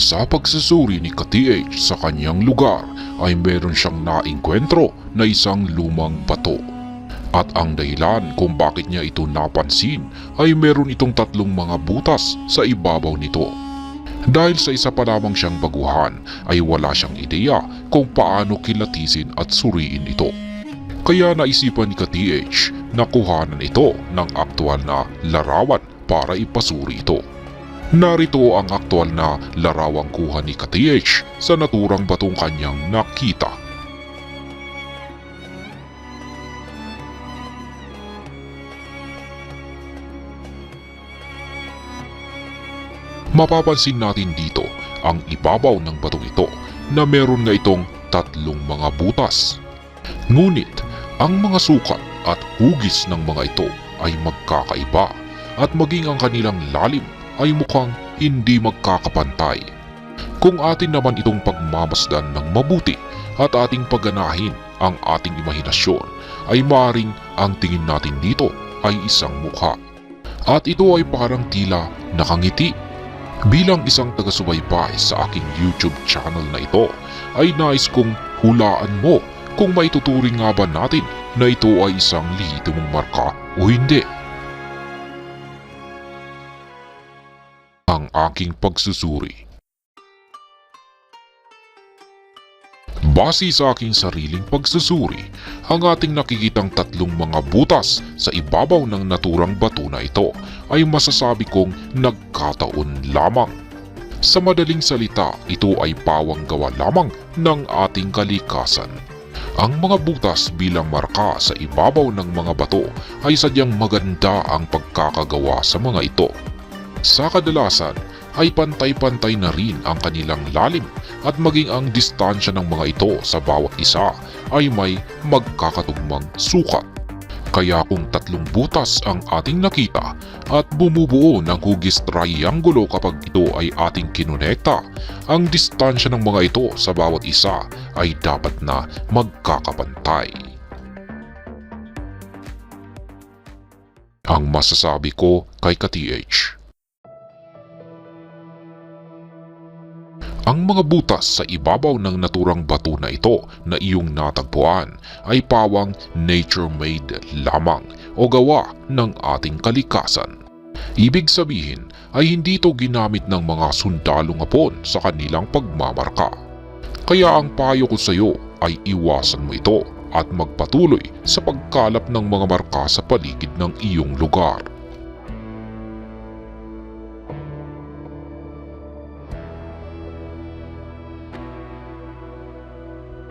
Sa pagsusuri ni ka-TH sa kanyang lugar ay meron siyang naengkwentro na isang lumang bato. At ang dahilan kung bakit niya ito napansin ay meron itong tatlong mga butas sa ibabaw nito. Dahil sa isa pa lamang siyang baguhan ay wala siyang ideya kung paano kilatisin at suriin ito. Kaya naisipan ni ka-TH na kuhanan ito ng aktual na larawan para ipasuri ito. Narito ang aktual na larawang kuha ni ka-TH sa naturang batong kanyang nakita. Mapapansin natin dito ang ibabaw ng batong ito na meron nga itong tatlong mga butas. Ngunit ang mga sukat at hugis ng mga ito ay magkakaiba at maging ang kanilang lalim ay mukhang hindi magkakapantay. Kung atin naman itong pagmamasdan ng mabuti at ating pagganahin ang ating imahinasyon ay maring ang tingin natin dito ay isang mukha. At ito ay parang tila nakangiti Bilang isang taga-subaybay sa aking YouTube channel na ito, ay nais kong hulaan mo kung maituturing nga ba natin na ito ay isang lehitimong marka o hindi. Ang aking pagsusuri Base sa aking sariling pagsusuri, ang ating nakikitang tatlong mga butas sa ibabaw ng naturang bato na ito ay masasabi kong nagkataon lamang. Sa madaling salita, ito ay pawang gawa lamang ng ating kalikasan. Ang mga butas bilang marka sa ibabaw ng mga bato ay sadyang maganda ang pagkakagawa sa mga ito. Sa kadalasan ay pantay-pantay na rin ang kanilang lalim at maging ang distansya ng mga ito sa bawat isa ay may magkakatugmang sukat. Kaya kung tatlong butas ang ating nakita at bumubuo ng hugis triangulo kapag ito ay ating kinonekta, ang distansya ng mga ito sa bawat isa ay dapat na magkakapantay. Ang masasabi ko kay ka-TH Ang mga butas sa ibabaw ng naturang bato na ito na iyong natagpuan ay pawang nature-made lamang o gawa ng ating kalikasan. Ibig sabihin ay hindi ito ginamit ng mga sundalong hapon sa kanilang pagmamarka. Kaya ang payo ko sa iyo ay iwasan mo ito at magpatuloy sa pagkalap ng mga marka sa paligid ng iyong lugar.